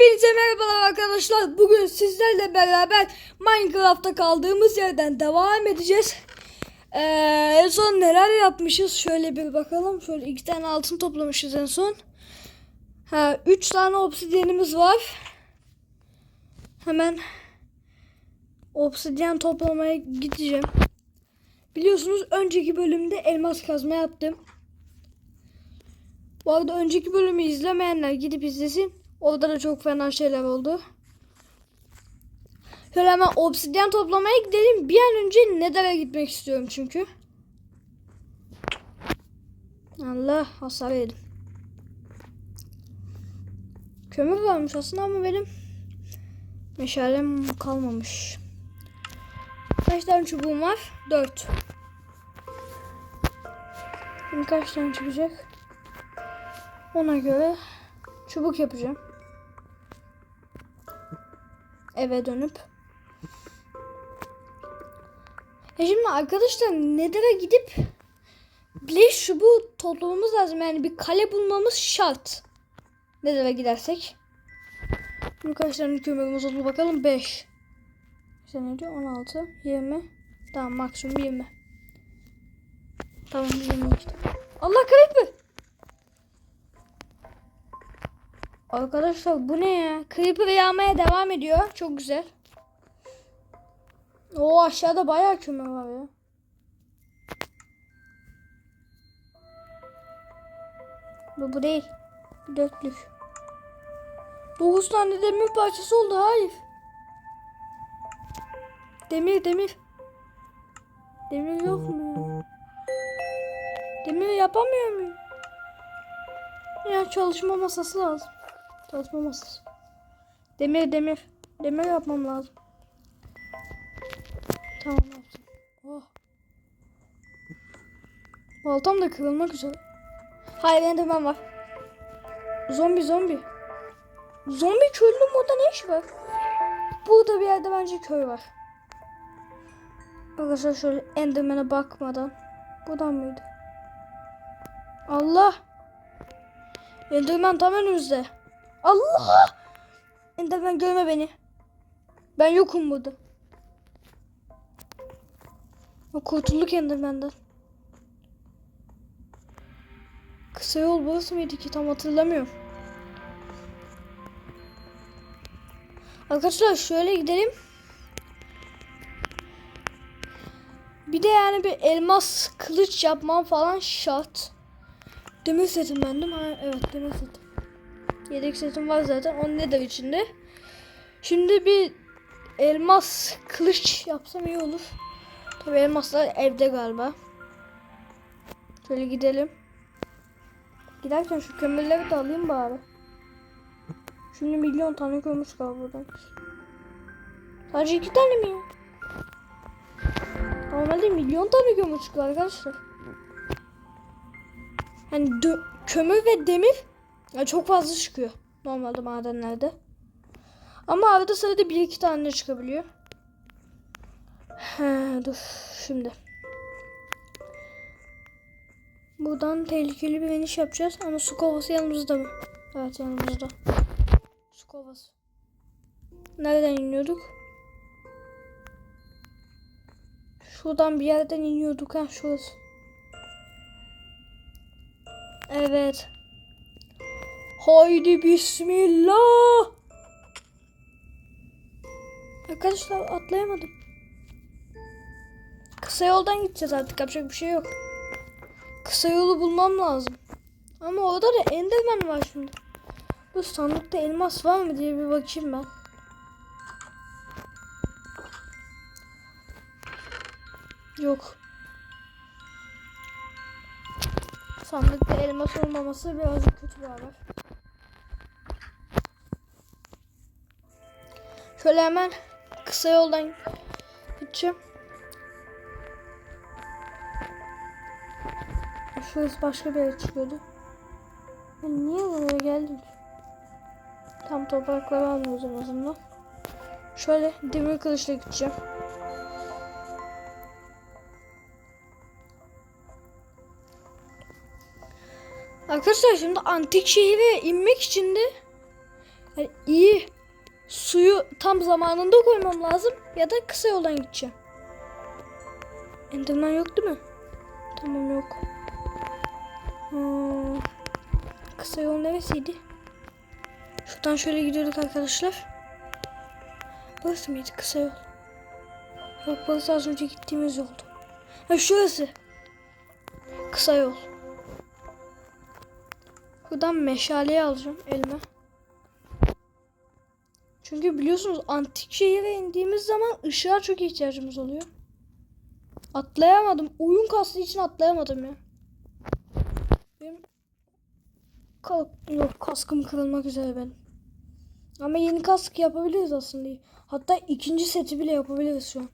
Hepinize merhabalar arkadaşlar. Bugün sizlerle beraber Minecraft'ta kaldığımız yerden devam edeceğiz. Ee, en son neler yapmışız? Şöyle bir bakalım. Şöyle iki tane altın toplamışız en son. Ha, üç tane obsidyenimiz var. Hemen obsidyen toplamaya gideceğim. Biliyorsunuz önceki bölümde elmas kazma yaptım. Bu arada önceki bölümü izlemeyenler gidip izlesin. Orada da çok fena şeyler oldu. Şöyle hemen obsidyen toplamaya gidelim. Bir an önce Nether'a gitmek istiyorum çünkü. Allah hasar yedim. Kömür varmış aslında ama benim meşalem kalmamış. Kaç tane çubuğum var? Dört. Şimdi kaç tane çıkacak? Ona göre çubuk yapacağım. Eve dönüp. E şimdi arkadaşlar Nether'a gidip Blaze çubuğu toplamamız lazım. Yani bir kale bulmamız şart. Nether'a gidersek. Şimdi kaç tane kömürümüz oldu bakalım. 5. İşte ne diyor? 16, 20. Tamam maksimum 20. Tamam 20 işte. Allah creeper. Arkadaşlar bu ne ya? Creeper yağmaya devam ediyor. Çok güzel. O aşağıda bayağı kömür var ya. Bu, bu değil. Dörtlük. 9 tane demir parçası oldu. Hayır. Demir demir. Demir yok mu? Demir yapamıyor muyum? Ya çalışma masası lazım. Çalışma masası. Demir demir. Demir yapmam lazım. Tamam yaptım. Oh. Baltam da kırılmak üzere. Hayır enderman var. Zombi zombi. Zombi köylünün burada ne işi var? Burada bir yerde bence köy var. Arkadaşlar şöyle endermana bakmadan. Buradan mıydı? Allah. Enderman tam önümüzde. Allah! Enderman görme beni. Ben yokum burada. Kurtulduk Enderman'dan. Kısa yol burası mıydı ki tam hatırlamıyorum. Arkadaşlar şöyle gidelim. Bir de yani bir elmas kılıç yapmam falan şart. Demir setim ben değil mi? Ha, evet demir setim. Yedek setim var zaten. O ne de içinde. Şimdi bir elmas kılıç yapsam iyi olur. Tabi elmaslar evde galiba. Şöyle gidelim. Giderken şu kömürleri de alayım bari. Şimdi milyon tane kömür çıkar buradan. Sadece iki tane mi? Normalde milyon tane kömür çıkıyor arkadaşlar. Dö- kömür ve demir ya çok fazla çıkıyor normalde madenlerde. Ama arada sırada bir iki tane çıkabiliyor. He, dur şimdi. Buradan tehlikeli bir iniş yapacağız ama su kovası yanımızda mı? Evet yanımızda. Su kovası. Nereden iniyorduk? Şuradan bir yerden iniyorduk ha şurası. Evet. Haydi bismillah. Arkadaşlar atlayamadım. Kısa yoldan gideceğiz artık yapacak bir şey yok. Kısa yolu bulmam lazım. Ama orada da Enderman var şimdi. Bu sandıkta elmas var mı diye bir bakayım ben. Yok. Sandıkta elmas olmaması birazcık kötü bir haber. Şöyle hemen kısa yoldan gideceğim. Şurası başka bir yere çıkıyordu. Ben niye buraya geldim? Tam toprakları almıyoruz en azından. Şöyle demir kılıçla gideceğim. Arkadaşlar şimdi antik şehire inmek için de Yani iyi suyu tam zamanında koymam lazım ya da kısa yoldan gideceğim. Enderman yok değil mi? Tamam yok. Hmm. Kısa yol neresiydi? Şuradan şöyle gidiyorduk arkadaşlar. Burası mıydı kısa yol? Yok burası az önce gittiğimiz yoldu. Ha şurası. Kısa yol. Buradan meşaleyi alacağım elime. Çünkü biliyorsunuz antik şehire indiğimiz zaman ışığa çok ihtiyacımız oluyor. Atlayamadım. Oyun kastığı için atlayamadım ya. Benim Kalk, yok kaskım kırılmak üzere benim. Ama yeni kask yapabiliriz aslında. Hatta ikinci seti bile yapabiliriz şu an.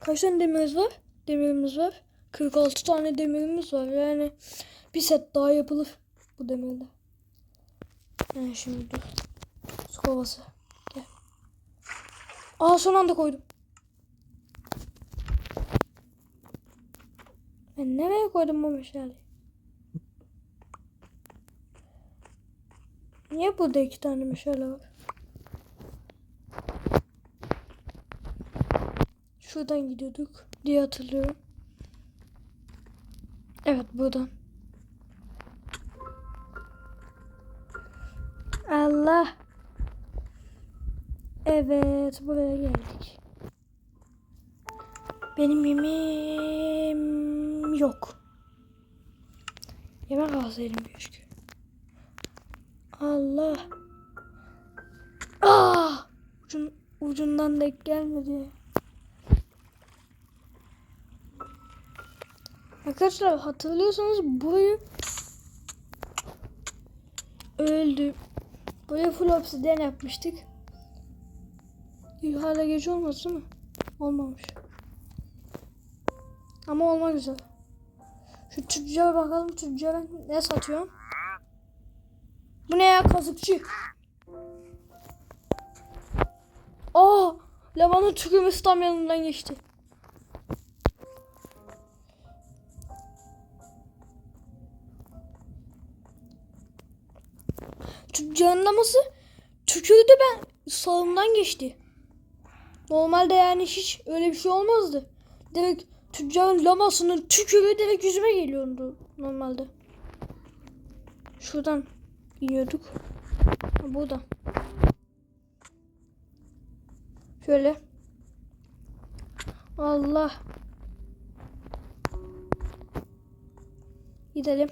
Kaç tane demirimiz var? Demirimiz var. 46 tane demirimiz var. Yani bir set daha yapılır bu demirle. Yani şimdi dur. Su. Aa son anda koydum. Ben nereye koydum bu meşaleyi? Niye burada iki tane meşale var? Şuradan gidiyorduk diye hatırlıyorum. Evet buradan. Allah. Evet buraya geldik. Benim yemeğim yok. Yemek alsaydım keşke. Allah. Ah! Ucun, ucundan denk gelmedi. Arkadaşlar hatırlıyorsanız burayı öldü. Buraya full obsidian yapmıştık. Hala gece olmaz değil mi? Olmamış. Ama olmak üzere. Şu tüccara bakalım tüccara ne satıyor? Bu ne ya kazıkçı? Aa! Lavanın tükürmesi tam yanından geçti. Tüccarın laması tükürdü ben sağımdan geçti. Normalde yani hiç öyle bir şey olmazdı. Direkt tüccarın lamasının tükürüğü direkt yüzüme geliyordu normalde. Şuradan iniyorduk. Ha, burada. Şöyle. Allah. Gidelim.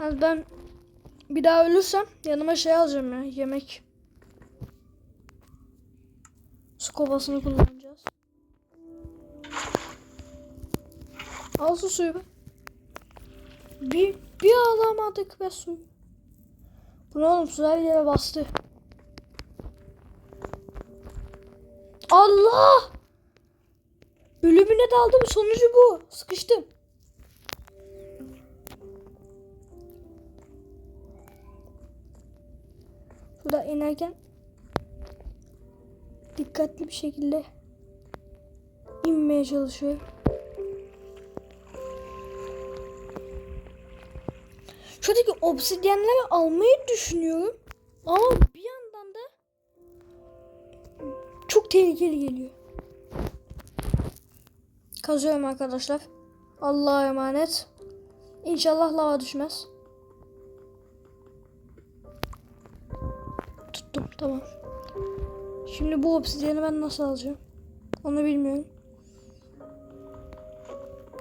Yani ben bir daha ölürsem yanıma şey alacağım ya yemek. Su kovasını kullanacağız. Al su suyu be. Bir, bir alamadık be suyu. Bu ne oğlum su her yere bastı. Allah! Ölümüne daldım sonucu bu. Sıkıştım. Şurada inerken dikkatli bir şekilde inmeye çalışıyor. Şuradaki obsidyenleri almayı düşünüyorum. Ama bir yandan da çok tehlikeli geliyor. Kazıyorum arkadaşlar. Allah'a emanet. İnşallah lava düşmez. Tuttum tamam. Şimdi bu obsidyeni ben nasıl alacağım? Onu bilmiyorum.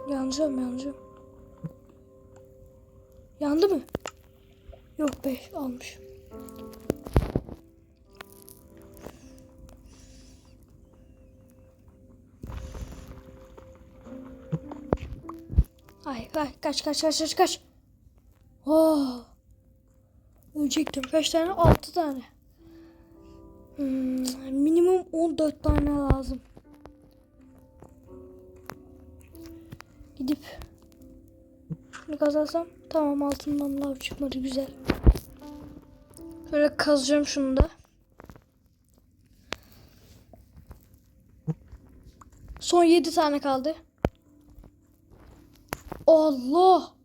Yanacağım yanacağım. Yandı mı? Yok be almış. Ay kaç kaç kaç kaç kaç. Oh. Ölecektim. Kaç tane? 6 tane. Hmm, minimum 14 tane lazım. Gidip şunu kazarsam tamam altından lav çıkmadı güzel. Şöyle kazacağım şunu da. Son 7 tane kaldı. Allah.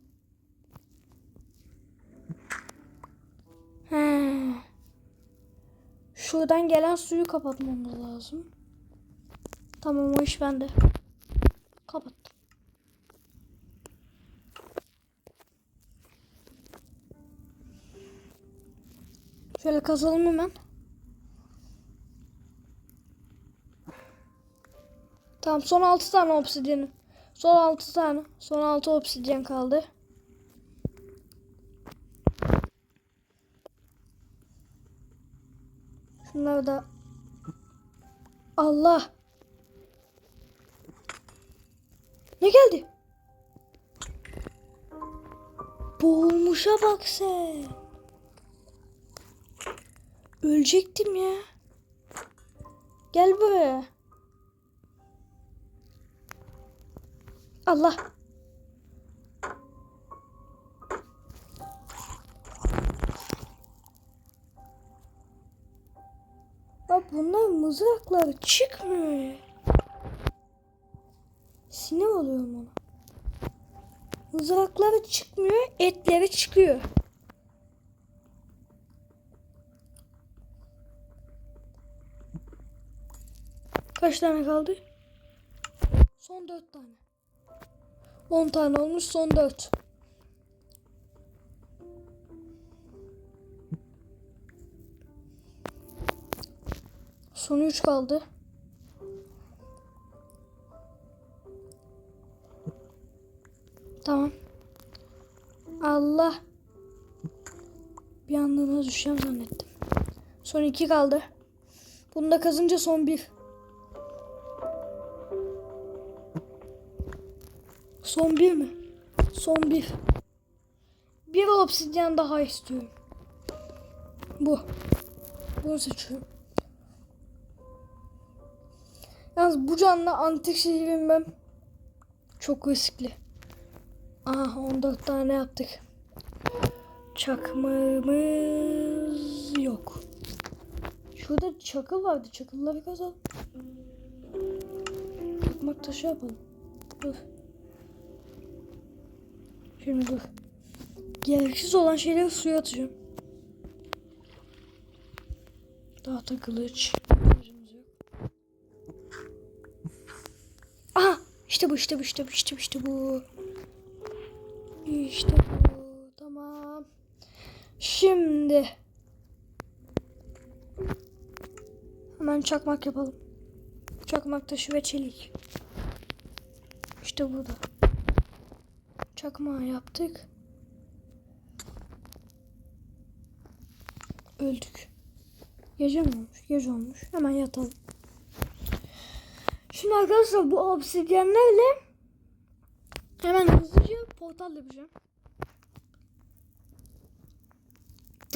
Şuradan gelen suyu kapatmamız lazım. Tamam o iş bende. Kapattım. Şöyle kazalım hemen. Tamam son 6 tane obsidyen. Son 6 tane. Son 6 obsidyen kaldı. Şunları da Allah. Ne geldi? Boğulmuşa bak sen. Ölecektim ya. Gel buraya. Allah. Bunlar mızrakları çıkmıyor. Sinir oluyorum ona. Mızrakları çıkmıyor, etleri çıkıyor. Kaç tane kaldı? Son dört tane. 10 tane olmuş son 4. Son 3 kaldı. Tamam. Allah. Bir anda düşeceğim zannettim. Son 2 kaldı. Bunu da kazınca son 1. Son bir mi? Son bir. Bir obsidyen daha istiyorum. Bu. Bunu seçiyorum. Yalnız bu canla antik şehir binmem çok riskli. Aha 14 tane yaptık. Çakmağımız yok. Şurada çakıl vardı. Çakılları kazalım. Çakmak taşı yapalım. Dur. Şimdi dur. Gereksiz olan şeyleri suya atacağım. Tahta kılıç. İşte bu, işte bu, işte bu, işte bu, işte bu. İşte bu. Tamam. Şimdi. Hemen çakmak yapalım. Çakmak taşı ve çelik. İşte burada. Çakmağı yaptık. Öldük. Gece mi olmuş? Gece olmuş. Hemen yatalım. Şimdi arkadaşlar bu obsidyenlerle hemen hızlıca portal yapacağım.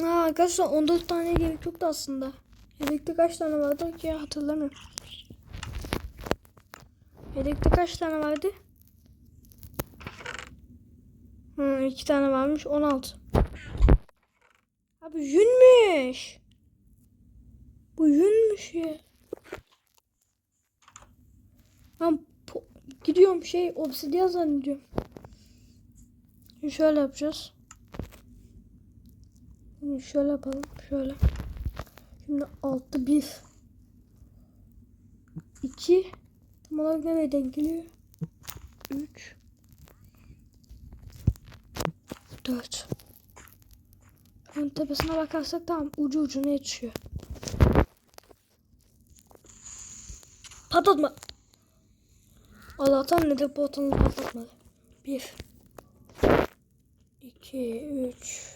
Aa, arkadaşlar 14 tane gerek yoktu aslında. Yedekte kaç tane vardı ki hatırlamıyorum. Yedekte kaç tane vardı? Hı, iki tane varmış. 16. Abi yünmüş. Bu yünmüş ya. Ben gidiyorum şey obsidyen zannediyorum. Şimdi şöyle yapacağız. Şimdi şöyle yapalım. Şöyle. Şimdi 6 1 2 Tam olarak nereye denk geliyor? 3 4 Ön tepesine bakarsak tamam ucu ucuna yetişiyor. Patlatma. Allah'tan nedir portalını patlatmadı. 1 2 3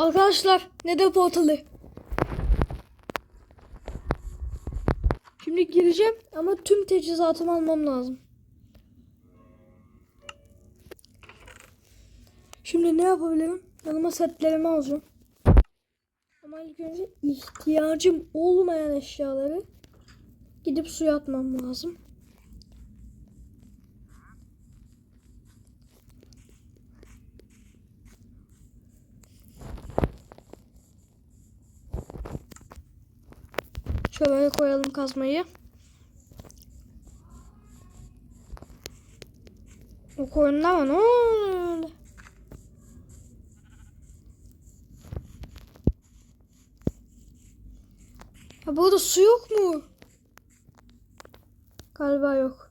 Arkadaşlar nedir portalı? Şimdi gireceğim ama tüm teçhizatımı almam lazım. Şimdi ne yapabilirim? Yanıma setlerimi alacağım. Ama ilk önce ihtiyacım olmayan eşyaları Gidip suya atmam lazım. Şöyle koyalım kazmayı. O koyunlar var. Ne oluyor? Ya burada su yok mu? Galiba yok.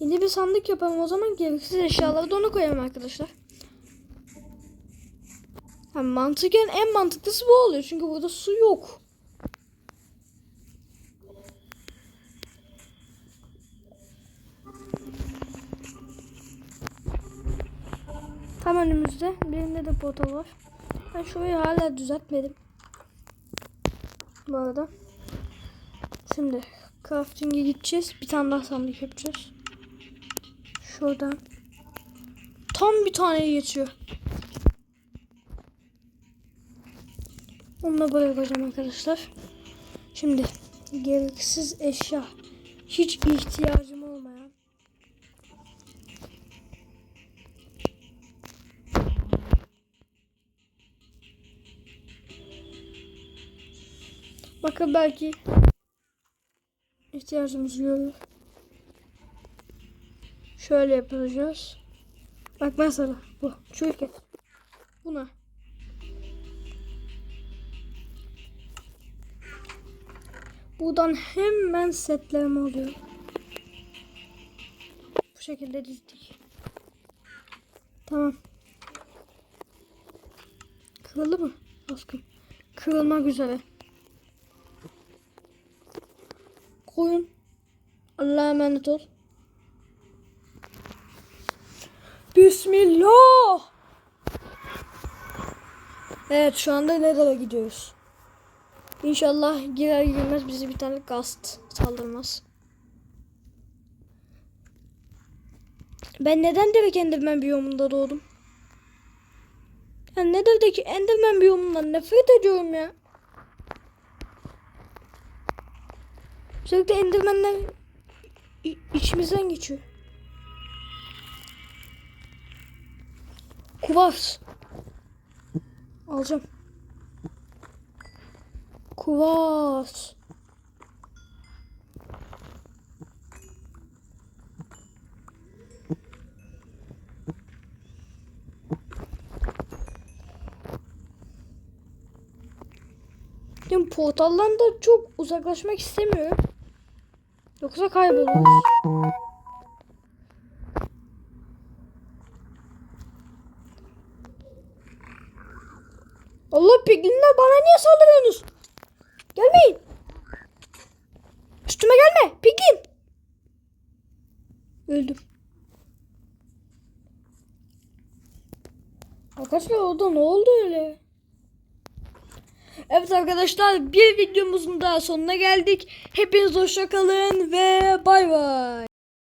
Yeni bir sandık yapalım o zaman gereksiz eşyaları da ona koyalım arkadaşlar. Ha, mantıken en mantıklısı bu oluyor çünkü burada su yok. Tam önümüzde. Birinde de portal var. Ben şurayı hala düzeltmedim. Bu arada. Şimdi crafting'e gideceğiz. Bir tane daha sandık yapacağız. Şuradan. Tam bir tane yetiyor. Onu da koyacağım arkadaşlar. Şimdi gereksiz eşya. Hiç ihtiyacım olmayan. Bakın belki ihtiyacımız görür. Şöyle yapacağız. Bak mesela bu. Çürük Buna. Buradan hemen setlerimi alıyorum. Bu şekilde dizdik. Tamam. Kırıldı mı? Askım. Kırılmak üzere. Koyun. Allah'a emanet ol. Bismillah. Evet şu anda nereye gidiyoruz? İnşallah girer girmez bizi bir tane gast saldırmaz. Ben neden direkt Enderman biyomunda doğdum? Ya Nether'daki Enderman biyomundan nefret ediyorum ya. Sürekli Enderman'ler içimizden geçiyor. Kuvars. Alacağım. Kuvars. Şimdi portaldan da çok uzaklaşmak istemiyorum. Yoksa kayboluruz. Allah piglinler bana niye saldırıyorsunuz? Gelmeyin. Üstüme gelme. Piglin. Öldüm. Arkadaşlar orada ne oldu öyle? Evet arkadaşlar bir videomuzun daha sonuna geldik. Hepiniz hoşça kalın ve bay bay.